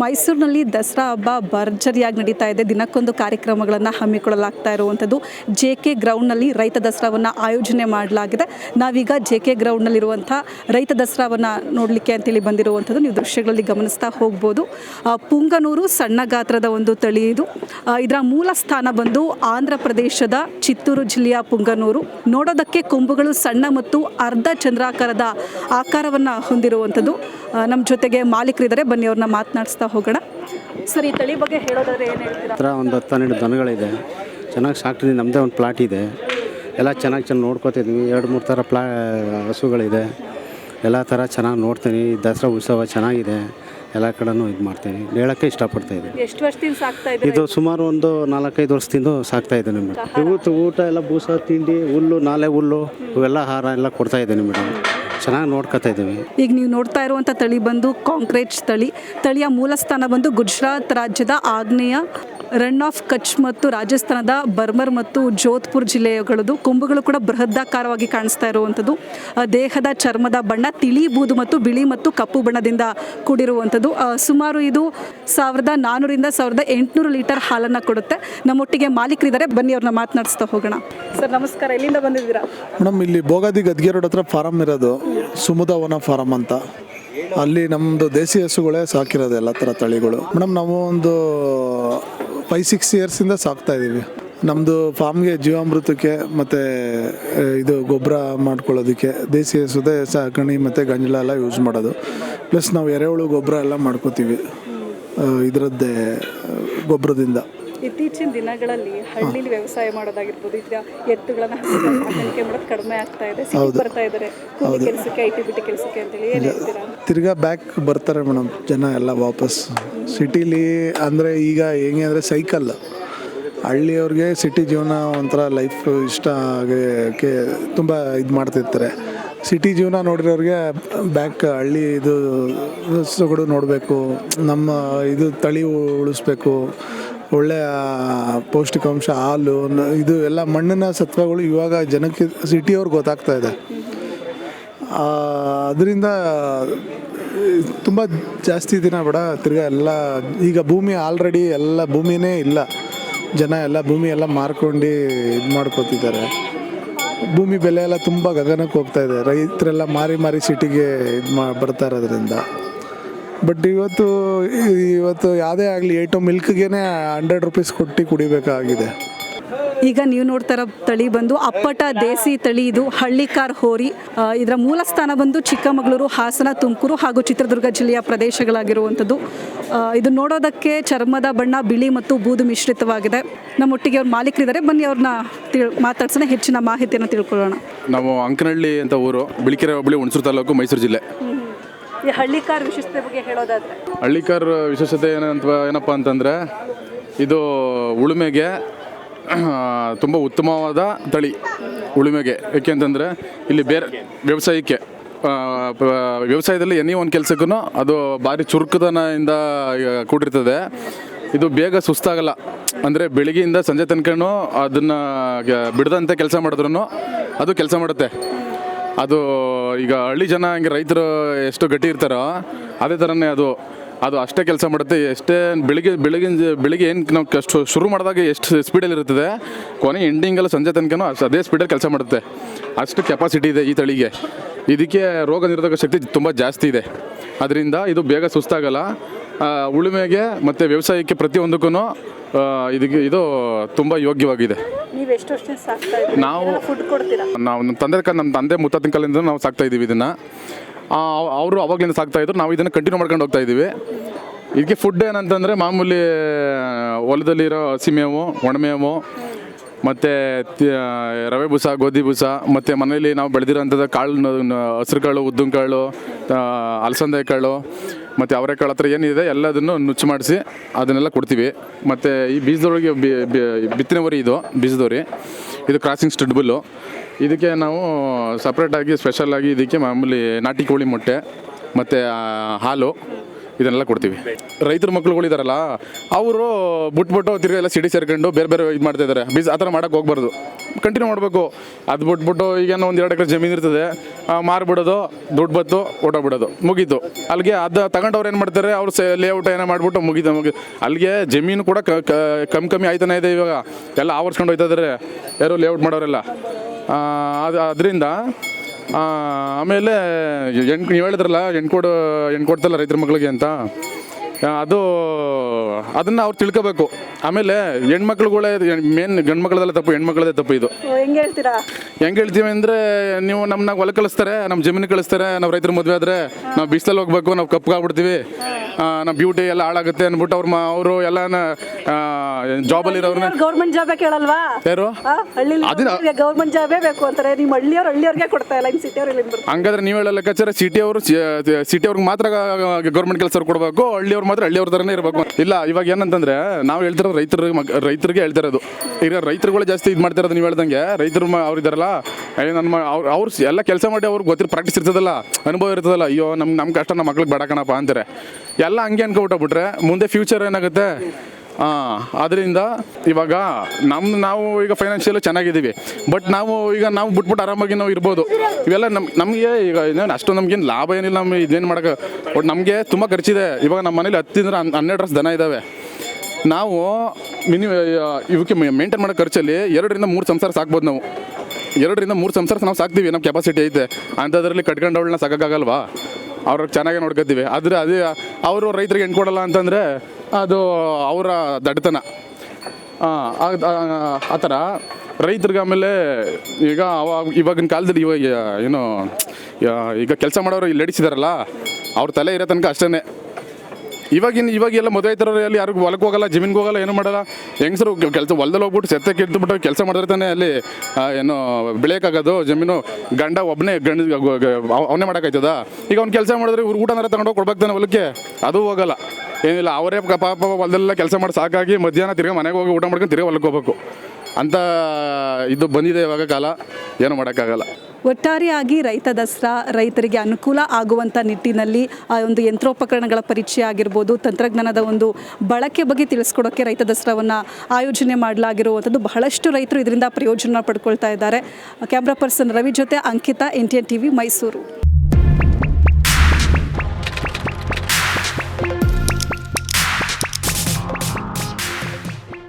ಮೈಸೂರಿನಲ್ಲಿ ದಸರಾ ಹಬ್ಬ ಭರ್ಜರಿಯಾಗಿ ನಡೀತಾ ಇದೆ. ದಿನಕ್ಕೊಂದು ಕಾರ್ಯಕ್ರಮಗಳನ್ನು ಹಮ್ಮಿಕೊಳ್ಳಲಾಗ್ತಾ ಇರುವಂಥದ್ದು ಜೆ ಕೆ ಗ್ರೌಂಡ್ನಲ್ಲಿ ರೈತ ದಸರಾವನ್ನು ಆಯೋಜನೆ ಮಾಡಲಾಗಿದೆ. ನಾವೀಗ ಜೆ ಕೆ ಗ್ರೌಂಡ್ನಲ್ಲಿರುವಂಥ ರೈತ ದಸರಾವನ್ನು ನೋಡಲಿಕ್ಕೆ ಅಂತೇಳಿ ಬಂದಿರುವಂಥದ್ದು ನೀವು ದೃಶ್ಯಗಳಲ್ಲಿ ಗಮನಿಸ್ತಾ ಹೋಗ್ಬೋದು. ಪುಂಗನೂರು ಸಣ್ಣ ಗಾತ್ರದ ಒಂದು ತಳಿ ಇದು. ಇದರ ಮೂಲ ಸ್ಥಾನ ಬಂದು ಆಂಧ್ರ ಪ್ರದೇಶದ ಚಿತ್ತೂರು ಜಿಲ್ಲೆಯ ಪುಂಗನೂರು. ನೋಡೋದಕ್ಕೆ ಕೊಂಬುಗಳು ಸಣ್ಣ ಮತ್ತು ಅರ್ಧ ಚಂದ್ರಾಕಾರದ ಆಕಾರವನ್ನು ಹೊಂದಿರುವಂಥದ್ದು ನಮ್ಮ ಜೊತೆಗೆ ಮಾಲೀಕರಿದ್ದಾರೆ ಬನ್ನಿ ಅವ್ರನ್ನ ಮಾತನಾಡಿಸ್ತಾ ಹೋಗೋಣ. ಸರ್ ಈ ತಳಿ ಬಗ್ಗೆ ಹೇಳೋದಾದ್ರೆ ಏನು ಹೇಳ್ತೀರಾ? ಹತ್ರ ಒಂದು ಹತ್ತು ಹನ್ನೆರಡು ದನಗಳಿದೆ. ಚೆನ್ನಾಗಿ ಸಾಕ್ತೀನಿ ನಮ್ಮದೇ ಒಂದು ಪ್ಲಾಟ್ ಇದೆ. ಎಲ್ಲ ಚೆನ್ನಾಗಿ ಚೆನ್ನಾಗಿ ನೋಡ್ಕೋತಿದ್ವಿ ಎರಡು ಮೂರು ಥರ ಪ್ಲಾ ಹಸುಗಳಿದೆ. ಎಲ್ಲ ಥರ ಚೆನ್ನಾಗಿ ನೋಡ್ತೀನಿ. ದಸರಾ ಉತ್ಸವ ಚೆನ್ನಾಗಿದೆ. ಎಲ್ಲ ಕಡೆನೂ ಇದು ಮಾಡ್ತೀನಿ. ಹೇಳೋಕ್ಕೆ ಇಷ್ಟಪಡ್ತಾ ಇದ್ದೀನಿ. ಎಷ್ಟು ವರ್ಷದಿಂದ ಸಾಕ್ತಾ ಇದ್ದೀರಾ ಇದು ಸುಮಾರು ಒಂದು ನಾಲ್ಕೈದು ವರ್ಷದಿಂದ ಸಾಕ್ತಾ ಇದ್ದೀನಿ ಮೇಡಮ್. ಇವತ್ತು ಊಟ ಎಲ್ಲ ಬೂಸ ತಿಂಡಿ ಹುಲ್ಲು ನಾಲೆ ಹುಲ್ಲು ಇವೆಲ್ಲ ಆಹಾರ ಎಲ್ಲ ಕೊಡ್ತಾ ಇದ್ದೀನಿ ಮೇಡಮ್. ಚೆನ್ನಾಗಿ ನೋಡ್ಕೊತಾ ಇದ್ದೀವಿ. ಈಗ ನೀವು ನೋಡ್ತಾ ಇರುವಂಥ ತಳಿ ಬಂದು ಕಾಂಕ್ರೀಟ್ ತಳಿ. ತಳಿಯ ಮೂಲಸ್ಥಾನ ಬಂದು ಗುಜರಾತ್ ರಾಜ್ಯದ ಆಗ್ನೇಯ ರನ್ ಆಫ್ ಕಚ್ ಮತ್ತು ರಾಜಸ್ಥಾನದ ಬರ್ಮರ್ ಮತ್ತು ಜೋಧ್ಪುರ್ ಜಿಲ್ಲೆಗಳದು ಕೊಂಬುಗಳು ಕೂಡ ಬೃಹದಾಕಾರವಾಗಿ ಕಾಣಿಸ್ತಾ ಇರುವಂಥದ್ದು ದೇಹದ ಚರ್ಮದ ಬಣ್ಣ ತಿಳಿ ಬೂದು ಮತ್ತು ಬಿಳಿ ಮತ್ತು ಕಪ್ಪು ಬಣ್ಣದಿಂದ ಕೂಡಿರುವಂಥದ್ದು ಸುಮಾರು ಇದು ಸಾವಿರದ ನಾನ್ನೂರಿಂದ ಸಾವಿರದ ಎಂಟುನೂರು ಲೀಟರ್ ಹಾಲನ್ನು ಕೊಡುತ್ತೆ. ನಮ್ಮೊಟ್ಟಿಗೆ ಮಾಲೀಕರಿದ್ದಾರೆ. ಬನ್ನಿ ಅವ್ರನ್ನ ಮಾತನಾಡಿಸ್ತಾ ಹೋಗೋಣ. ಸರ್ ನಮಸ್ಕಾರ. ಎಲ್ಲಿಂದ ಬಂದಿದ್ದೀರಾ? ಮೇಡಮ್ ಇಲ್ಲಿ ಬೋಗಾದಿ ಗದ್ಗೆ ರೋಡ್ ಹತ್ರ ಫಾರಮ್ ಇರೋದು. ಸುಮುದವನ ಫಾರಂ ಅಂತ. ಅಲ್ಲಿ ನಮ್ಮದು ದೇಸಿ ಹಸುಗಳೇ ಸಾಕಿರೋದು ಎಲ್ಲ ಥರ ತಳಿಗಳು. ಮೇಡಮ್, ನಾವು ಒಂದು ಫೈವ್ ಸಿಕ್ಸ್ ಇಯರ್ಸಿಂದ ಸಾಕ್ತಾ ಇದ್ದೀವಿ. ನಮ್ಮದು ಫಾರ್ಮ್ಗೆ ಜೀವಾಮೃತಕ್ಕೆ ಮತ್ತು ಇದು ಗೊಬ್ಬರ ಮಾಡ್ಕೊಳ್ಳೋದಕ್ಕೆ ದೇಸಿ ಹಸುದೇ ಸಾಕಣಿ ಮತ್ತು ಗಂಜಲ ಎಲ್ಲ ಯೂಸ್ ಮಾಡೋದು. ಪ್ಲಸ್ ನಾವು ಎರೆಹುಳು ಗೊಬ್ಬರ ಎಲ್ಲ ಮಾಡ್ಕೋತೀವಿ ಇದರದ್ದೇ ಗೊಬ್ಬರದಿಂದ. ಇತ್ತೀಚಿನ ದಿನಗಳಲ್ಲಿ ಹಳ್ಳಿಲಿ ವ್ಯವಸಾಯ ಮಾಡೋದಾಗಿರ್ಬೋದು ಈಗ ಎತ್ತುಗಳನ್ನ ಸಾಕಾಣಿಕೆ ಮಾಡೋದು ಕಡಿಮೆ ಆಗ್ತಾ ಇದೆ ಸಿಟಿ ಬರ್ತಾ ಇದಾರೆ. ಕೂಲಿ ಕೆಲಸಕ್ಕೆ ಐ ಟಿ ಬಿ ಟಿ ಕೆಲಸಕ್ಕೆ ಅಂತೇಳಿ ಏನು ಹೇಳ್ತೀರಾ? ತಿರ್ಗಾ ಬ್ಯಾಕ್ ಬರ್ತಾರೆ ಮೇಡಮ್ ಜನ ಎಲ್ಲ ವಾಪಸ್. ಸಿಟಿಲಿ ಅಂದರೆ ಈಗ ಹೆಂಗೆ ಅಂದರೆ ಸೈಕಲ್ ಹಳ್ಳಿಯವ್ರಿಗೆ ಸಿಟಿ ಜೀವನ ಒಂಥರ ಲೈಫ್ ಇಷ್ಟ ಆಗಕ್ಕೆ ತುಂಬ ಇದು ಮಾಡ್ತಿರ್ತಾರೆ. ಸಿಟಿ ಜೀವನ ನೋಡಿರೋರಿಗೆ ಬ್ಯಾಕ್ ಹಳ್ಳಿ ಇದು ಸೊಗಡು ನೋಡಬೇಕು ನಮ್ಮ ಇದು ತಳಿ ಉಳಿಸ್ಬೇಕು. ಒಳ್ಳೆಯ ಪೌಷ್ಟಿಕಾಂಶ, ಹಾಲು ಇದು ಎಲ್ಲ ಮಣ್ಣಿನ ಸತ್ವಗಳು ಇವಾಗ ಜನಕ್ಕೆ ಸಿಟಿಯವ್ರಿಗೆ ಗೊತ್ತಾಗ್ತಾ ಇದೆ. ಅದರಿಂದ, ತುಂಬ ಜಾಸ್ತಿ ದಿನ ಬೇಡ, ತಿರ್ಗಾ ಎಲ್ಲ, ಈಗ ಭೂಮಿ ಆಲ್ರೆಡಿ ಎಲ್ಲ ಭೂಮಿನೇ ಇಲ್ಲ. ಜನ ಎಲ್ಲ ಭೂಮಿ ಎಲ್ಲ ಮಾರ್ಕೊಂಡು ಇದು ಮಾಡ್ಕೋತಿದ್ದಾರೆ. ಭೂಮಿ ಬೆಲೆ ಎಲ್ಲ ತುಂಬ ಗಗನಕ್ಕೆ ಹೋಗ್ತಾ ಇದೆ. ರೈತರೆಲ್ಲ ಮಾರಿ ಮಾರಿ ಸಿಟಿಗೆ ಇದು ಮಾ, ಬರ್ತಾ ಇರೋದ್ರಿಂದ. ಬಟ್ ಇವತ್ತು ಇವತ್ತು ಯಾವುದೇ ಆಗಲಿ ಏಟು ಮಿಲ್ಕ್ಗೆ ಹಂಡ್ರೆಡ್ ರುಪೀಸ್ ಕೊಟ್ಟು ಕುಡಿಬೇಕಾಗಿದೆ. ಈಗ ನೀವು ನೋಡ್ತಾ ಇರೋ ತಳಿ ಬಂದು ಅಪ್ಪಟ ದೇಸಿ ತಳಿ ಇದು ಹಳ್ಳಿಕಾರ್ ಹೋರಿ. ಇದರ ಮೂಲ ಸ್ಥಾನ ಬಂದು ಚಿಕ್ಕಮಗಳೂರು ಹಾಸನ ತುಮಕೂರು ಹಾಗೂ ಚಿತ್ರದುರ್ಗ ಜಿಲ್ಲೆಯ ಪ್ರದೇಶಗಳಾಗಿರುವಂಥದ್ದು. ಇದು ನೋಡೋದಕ್ಕೆ ಚರ್ಮದ ಬಣ್ಣ ಬಿಳಿ ಮತ್ತು ಬೂದು ಮಿಶ್ರಿತವಾಗಿದೆ. ನಮ್ಮೊಟ್ಟಿಗೆ ಅವ್ರ ಮಾಲೀಕರಿದ್ದಾರೆ. ಬನ್ನಿ ಅವ್ರನ್ನ ತಿಳ್ ಮಾತಾಡ್ಸೋಣ ಹೆಚ್ಚಿನ ಮಾಹಿತಿಯನ್ನು ತಿಳ್ಕೊಳ್ಳೋಣ. ನಾವು ಅಂಕನಹಳ್ಳಿ ಅಂತ ಊರು ಬಿಳಿಕೆರೆ ಹೋಬಳಿ ಹುಣಸೂರು ತಾಲೂಕು ಮೈಸೂರು ಜಿಲ್ಲೆ. ಈ ಹಳ್ಳಿಕಾರ್ ವಿಶೇಷತೆ ಬಗ್ಗೆ ಹೇಳೋದಾದ್ರೆ? ಹಳ್ಳಿಕಾರ್ ವಿಶೇಷತೆ ಏನಂತ ಏನಪ್ಪ ಅಂತಂದರೆ, ಇದು ಉಳುಮೆಗೆ, ತುಂಬ ಉತ್ತಮವಾದ ತಳಿ ಉಳುಮೆಗೆ. ಯಾಕೆ ಅಂತಂದರೆ, ಇಲ್ಲಿ ಬೇರೆ ವ್ಯವಸಾಯಕ್ಕೆ ವ್ಯವಸಾಯದಲ್ಲಿ ಎನಿ ಒಂದು ಕೆಲಸಕ್ಕೂ ಅದು ಭಾರಿ ಚುರುಕುತನದಿಂದ ಕೂಡಿರ್ತದೆ. ಇದು ಬೇಗ ಸುಸ್ತಾಗಲ್ಲ. ಅಂದರೆ ಬೆಳಿಗ್ಗೆಯಿಂದ ಸಂಜೆ ತನಕನೂ ಅದನ್ನು ಬಿಡದಂತೆ ಕೆಲಸ ಮಾಡಿದ್ರೂ ಅದು ಕೆಲಸ ಮಾಡುತ್ತೆ. ಅದು ಈಗ ಹಳ್ಳಿ ಜನ ಹಂಗೆ ರೈತರು ಎಷ್ಟು ಗಟ್ಟಿ ಇರ್ತಾರೋ ಅದೇ ಥರನೇ ಅದು ಅದು ಅಷ್ಟೇ ಕೆಲಸ ಮಾಡುತ್ತೆ. ಎಷ್ಟೇ ಬೆಳಿಗ್ಗೆ, ಬೆಳಗಿನ ಬೆಳಿಗ್ಗೆ ಏನು ನಾವು ಕಷ್ಟು ಶುರು ಮಾಡಿದಾಗ ಎಷ್ಟು ಸ್ಪೀಡಲ್ಲಿ ಇರ್ತದೆ ಕೊನೆ ಎಂಡಿಂಗಲ್ಲಿ ಸಂಜೆ ತನಕನೂ ಅಷ್ಟು ಅದೇ ಸ್ಪೀಡಲ್ಲಿ ಕೆಲಸ ಮಾಡುತ್ತೆ. ಅಷ್ಟು ಕೆಪಾಸಿಟಿ ಇದೆ ಈ ತಳಿಗೆ. ಇದಕ್ಕೆ ರೋಗ ನಿರೋಧಕ ಶಕ್ತಿ ತುಂಬ ಜಾಸ್ತಿ ಇದೆ. ಅದರಿಂದ ಇದು ಬೇಗ ಸುಸ್ತಾಗಲ್ಲ. ಉಳುಮೆಗೆ ಮತ್ತು ವ್ಯವಸಾಯಕ್ಕೆ ಪ್ರತಿಯೊಂದಕ್ಕೂ ಇದಕ್ಕೆ ಇದು ತುಂಬ ಯೋಗ್ಯವಾಗಿದೆ. ನೀವು ಎಷ್ಟು ವರ್ಷದಿಂದ ಸಾಕ್ತಾ ಇದ್ದೀರಾ? ನಾವು ಫುಡ್ ಕೊಡ್ತೀರಾ? ನಾವು ನಮ್ಮ ತಂದೆ ಕ- ನಮ್ಮ ತಂದೆ ಮುತ್ತಾತಿನ ಕಾಲದಿಂದ ನಾವು ಸಾಕ್ತಾ ಇದ್ದೀವಿ ಇದನ್ನು. ಅವರು ಅವಾಗಲಿಂದ ಸಾಕ್ತಾ ಇದ್ರು ನಾವು ಇದನ್ನು ಕಂಟಿನ್ಯೂ ಮಾಡ್ಕೊಂಡು ಹೋಗ್ತಾ ಇದ್ದೀವಿ. ಇದಕ್ಕೆ ಫುಡ್ ಏನಂತಂದರೆ ಮಾಮೂಲಿ ಹೊಲದಲ್ಲಿರೋ ಹಸಿಮೇವು ಒಣಮೇವು ಮತ್ತು ರವೆ ಬೂಸ ಗೋಧಿ ಬೂಸ ಮತ್ತು ಮನೆಯಲ್ಲಿ ನಾವು ಬೆಳೆದಿರೋಂಥದ್ದು ಕಾಳು ಹಸಿರು ಕಾಳು ಉದ್ದಿನ ಕಾಳು ಆ, ಅಲಸಂದೆ ಕಾಳು ಮತ್ತು ಅವರೆಕಾಳು ಹತ್ರ ಏನಿದೆ ಎಲ್ಲದನ್ನು ನುಚ್ಚು ಮಾಡಿಸಿ ಅದನ್ನೆಲ್ಲ ಕೊಡ್ತೀವಿ. ಮತ್ತು ಈ ಬೀಜದೊಳಗೆ ಬಿತ್ತನೆವರಿ ಇದು ಬೀಜದವರಿ ಇದು ಕ್ರಾಸಿಂಗ್ ಸ್ಟಡ್ಬಲ್ಲು ಇದಕ್ಕೆ ನಾವು ಸಪ್ರೇಟಾಗಿ ಸ್ಪೆಷಲಾಗಿ ಇದಕ್ಕೆ ಮಾಮೂಲಿ ನಾಟಿ ಕೋಳಿ ಮೊಟ್ಟೆ, ಮತ್ತು ಹಾಲು. ಇದನ್ನೆಲ್ಲ ಕೊಡ್ತೀವಿ. ರೈತರ ಮಕ್ಕಳುಗಳಿದಾರಲ್ಲ ಅವರು ಬಿಟ್ಬಿಟ್ಟು ತಿರ್ಗಿ ಎಲ್ಲ ಸಿಡಿ ಸೇರ್ಕೊಂಡು ಬೇರೆ ಬೇರೆ ಇದು ಮಾಡ್ತಾ ಇದ್ದಾರೆ ಬೀಸ್ ಆ ಥರ ಹೋಗ್ಬಾರ್ದು. ಕಂಟಿನ್ಯೂ ಮಾಡಬೇಕು. ಅದು ಬಿಟ್ಬಿಟ್ಟು ಈಗ ಒಂದು ಎರಡು ಎಕರೆ ಜಮೀನು ಇರ್ತದೆ ಮಾರ್ಬಿಡೋದು, ದುಡ್ಡು ಬತ್ತು ಬಿಡೋದು, ಮುಗೀತು. ಅಲ್ಲಿಗೆ ಅದು ತಗೊಂಡವ್ರು ಏನು ಮಾಡ್ತಾರೆ, ಅವ್ರು ಸೇ ಲೇಔಟ್ ಏನೋ ಮಾಡಿಬಿಟ್ಟು ಮುಗೀತು ಮುಗಿ ಅಲ್ಲಿಗೆ ಜಮೀನು ಕೂಡ ಕಮ್ಮಿ ಕಮ್ಮಿ ಆಯ್ತಾನೆ ಇದೆ ಇವಾಗ. ಎಲ್ಲ ಆವರ್ಸ್ಕೊಂಡು ಹೋಯ್ತಾ ಇದ್ದಾರೆ ಯಾರು ಲೇಔಟ್ ಮಾಡೋರೆಲ್ಲ. ಅದು, ಅದರಿಂದ ಆಮೇಲೆ ಎಂಟು ನೀವು ಹೇಳಿದ್ರಲ್ಲ ಹೆಣ್ಣು ಕೊಡು ಹೆಣ್ಣು ಕೊಡ್ತಲ್ಲ ರೈತರ ಮಕ್ಕಳಿಗೆ ಅಂತ. ಅದು ಅದನ್ನು ಅವ್ರು ತಿಳ್ಕೋಬೇಕು. ಆಮೇಲೆ ಹೆಣ್ಮಕ್ಳುಗಳೇ ಮೇನ್ ಗಂಡು ಮಕ್ಕಳದೆಲ್ಲ ತಪ್ಪು ಹೆಣ್ಮಕ್ಳದೇ ತಪ್ಪು ಇದು. ಹೆಂಗ್ ಹೇಳ್ತೀರಾ? ಹೆಂಗೆ ಹೇಳ್ತೀವಿ ಅಂದ್ರೆ ನೀವು ನಮ್ಮನ್ನ ಹೊಲ ಕಳಿಸ್ತಾರೆ ನಮ್ಮ ಜಮೀನ್ ಕಳಿಸ್ತಾರೆ ನಾವು ರೈತರ ಮದುವೆ ಆದ್ರೆ ನಾವು ಬಿಸಿಲಲ್ಲಿ ಹೋಗ್ಬೇಕು ನಾವು ಕಪ್ಪಾಗ್ಬಿಡ್ತೀವಿ ನಮ್ಮ ಬ್ಯೂಟಿ ಎಲ್ಲ ಹಾಳಾಗುತ್ತೆ ಅಂದ್ಬಿಟ್ಟು ಅವ್ರ ಅವರು ಎಲ್ಲನ ಜಾಬಲ್ಲಿ ಇರೋರ್ನ ಗೌರ್ಮೆಂಟ್ ಜಾಬೇ ಕೇಳಲ್ವಾ ಯಾರು? ಹಳ್ಳಿ ಗೌರ್ಮೆಂಟ್ ಜಾಬೇ ಬೇಕು ಅಂತಾರೆ. ನಿಮ್ಮ ಹಳ್ಳಿಯವ್ರು ಹಳ್ಳಿಯವ್ರಿಗೆ ಕೊಡ್ತಾ ಇಲ್ಲ ಇನ್ನು ಸಿಟಿಯವ್ರು ಹಂಗಾದ್ರೆ ನೀವು ಹೇಳೋ ಲೆಕ್ಕಾಚಾರ ಸಿಟಿ ಅವರು ಸಿಟಿ ಅವ್ರಿಗೆ ಮಾತ್ರ ಗೌರ್ಮೆಂಟ್ ಕೆಲಸ ಕೊಡಬೇಕು ಹಳ್ಳಿಯವ್ರು ಮಾತ್ರ ಹಳ್ಳಿಯವ್ರ ಥರನೇ ಇರಬೇಕು. ಇಲ್ಲ ಇವಾಗ ಏನಂತಂದ್ರೆ ನಾವು ಹೇಳ್ತಿರೋದು ರೈತರ ರೈತರಿಗೆ ಹೇಳ್ತಿರೋದು ಈಗ ರೈತರುಗಳು ಜಾಸ್ತಿ ಇದು ಮಾಡ್ತಿರೋದು ನೀವು ಹೇಳ್ದಂಗೆ, ರೈತರು ಮ- ಅವ್ರು ಇದಾರಲ್ಲ ಅಯ್ಯೋ ನನ್ನ ಅವ್ರು ಅವ್ರು ಎಲ್ಲ ಕೆಲಸ ಮಾಡಿ ಅವ್ರಿಗೆ ಗೊತ್ತಿರೋ ಪ್ರಾಕ್ಟೀಸ್ ಇರ್ತದಲ್ಲ, ಅನುಭವ ಇರ್ತದಲ್ಲ, ಅಯ್ಯೋ ನಮ್ಮ ನಮ್ಮ ಕಷ್ಟ ನಮ್ಮ ಮಕ್ಳಿಗೆ ಬೇಡಕಣಪ್ಪ ಅಂತಾರೆ. ಎಲ್ಲ ಹಂಗೆ ಅನ್ಕೊಬಿಟ್ಬಿಟ್ರೆ ಮುಂದೆ ಫ್ಯೂಚರ್ ಏನಾಗುತ್ತೆ? ಅದರಿಂದ ಇವಾಗ ನಮ್ಮ ನಾವು ಈಗ ಫೈನಾನ್ಷಿಯಲ್ ಚೆನ್ನಾಗಿದ್ದೀವಿ. ಬಟ್ ನಾವು ಈಗ ನಾವು ಬಿಟ್ಬಿಟ್ಟು ಆರಾಮಾಗಿ ನಾವು ಇರ್ಬೋದು. ಇವೆಲ್ಲ ನಮ್, ನಮಗೆ ಈಗ ಇನ್ನೇನು ಅಷ್ಟು ನಮ್ಗೇನು ಲಾಭ ಏನಿಲ್ಲ ನಮ್ಮ ಇದೇನು ಮಾಡೋಕೆ ಬಟ್ ನಮಗೆ ತುಂಬ ಖರ್ಚಿದೆ. ಇವಾಗ ನಮ್ಮ ಮನೇಲಿ ಹತ್ತಿಂದ್ರೆ ಹನ್- ಹನ್ನೆರಡು ವರ್ಷ ದನ ಇದ್ದಾವೆ ನಾವು ಮಿನಿ ಇವಕ್ಕೆ ಮೇಂಟೈನ್ ಮಾಡೋ ಖರ್ಚಲ್ಲಿ ಎರಡರಿಂದ ಮೂರು ಸಂಸಾರ ಸಾಕ್ಬೋದು ನಾವು. ಎರಡರಿಂದ ಮೂರು ಸಂಸಾರ ನಾವು ಸಾಕ್ತೀವಿ ನಮ್ಮ ಕೆಪಾಸಿಟಿ ಐತೆ. ಅಂಥದ್ರಲ್ಲಿ ಕಟ್ಕೊಂಡವಳನ್ನ ಸಾಕಾಗಲ್ವಾ ಅವ್ರಿಗೆ ಚೆನ್ನಾಗಿ ನೋಡ್ಕೊತೀವಿ. ಆದರೆ ಅದೇ, ಅವರು ರೈತರಿಗೆ ಹೆಣ್ಣು ಕೊಡಲ್ಲ ಅಂತಂದರೆ ಅದು ಅವರ ದಡ್ತನ. ಆ, ಥರ ರೈತರಿಗೆ ಆಮೇಲೆ ಈಗ ಅವಾಗ ಇವಾಗಿನ ಕಾಲದಲ್ಲಿ ಇವಾಗ ಏನು ಈಗ ಕೆಲಸ ಮಾಡೋರು ಇಲ್ಲಿ ನಡೆಸಿದಾರಲ್ಲ ಅವ್ರ ತಲೆ ಇರೋ ತನಕ ಅಷ್ಟೇ ಇವಾಗಿನ ಇವಾಗೆಲ್ಲ ಮದುವೆ ಆಯ್ತಾರ ಅಲ್ಲಿ ಯಾರಿಗೂ ಹೊಲಕ್ಕೆ ಹೋಗಲ್ಲ, ಜಮೀನ್ಗೆ ಹೋಗಲ್ಲ, ಏನು ಮಾಡಲ್ಲ. ಹೆಂಗಸರು ಕೆಲಸ ಹೊಲದಲ್ಲಿ ಹೋಗ್ಬಿಟ್ಟು ಸೆತ್ತೆ ಕೆಡ್ದುಬಿಟ್ಟು ಕೆಲಸ ಮಾಡಿದ್ರೆ ತಾನೇ ಅಲ್ಲಿ. ಏನು ಬೆಳೆಯೋಕ್ಕಾಗೋದು, ಜಮೀನು ಗಂಡ ಒಬ್ಬನೇ ಗಂಡ ಅವನೇ ಮಾಡೋಕ್ಕಾಯ್ತದ? ಈಗ ಅವ್ನು ಕೆಲಸ ಮಾಡಿದ್ರೆ ಇವ್ರು ಊಟನಾರ ತಗೊಂಡೋಗಿ ಕೊಡ್ಬೇಕು ತಾನೆ ಹೊಲಕ್ಕೆ. ಅದು ಹೋಗಲ್ಲ. ಏನಿಲ್ಲ, ಅವರೇ ಪಾಪ ಹೊಲದೆಲ್ಲ ಕೆಲಸ ಮಾಡಿ ಸಾಕಾಗಿ ಮಧ್ಯಾಹ್ನ ತಿರ್ಗಿ ಮನೆಗೆ ಹೋಗಿ ಊಟ ಮಾಡ್ಕೊಂಡು ತಿರ್ಗಿ ಹೊಲಕ್ಕೆ ಹೋಗ್ಬೇಕು. ಅಂತ ಇದು ಬಂದಿದೆ ಇವಾಗ ಕಾಲ. ಏನು ಮಾಡೋಕ್ಕಾಗಲ್ಲ. ಒಟ್ಟಾರೆಯಾಗಿ ರೈತ ದಸರಾ ರೈತರಿಗೆ ಅನುಕೂಲ ಆಗುವಂಥ ನಿಟ್ಟಿನಲ್ಲಿ ಆ ಒಂದು ಯಂತ್ರೋಪಕರಣಗಳ ಪರಿಚಯ ಆಗಿರ್ಬೋದು, ತಂತ್ರಜ್ಞಾನದ ಒಂದು ಬಳಕೆ ಬಗ್ಗೆ ತಿಳಿಸ್ಕೊಡೋಕ್ಕೆ ರೈತ ದಸರಾವನ್ನು ಆಯೋಜನೆ ಮಾಡಲಾಗಿರುವಂಥದ್ದು ಬಹಳಷ್ಟು ರೈತರು ಇದರಿಂದ ಪ್ರಯೋಜನ ಪಡ್ಕೊಳ್ತಾ ಇದ್ದಾರೆ. ಕ್ಯಾಮ್ರಾ ಪರ್ಸನ್ ರವಿ ಜೊತೆ Ankita N T N T Mysuru.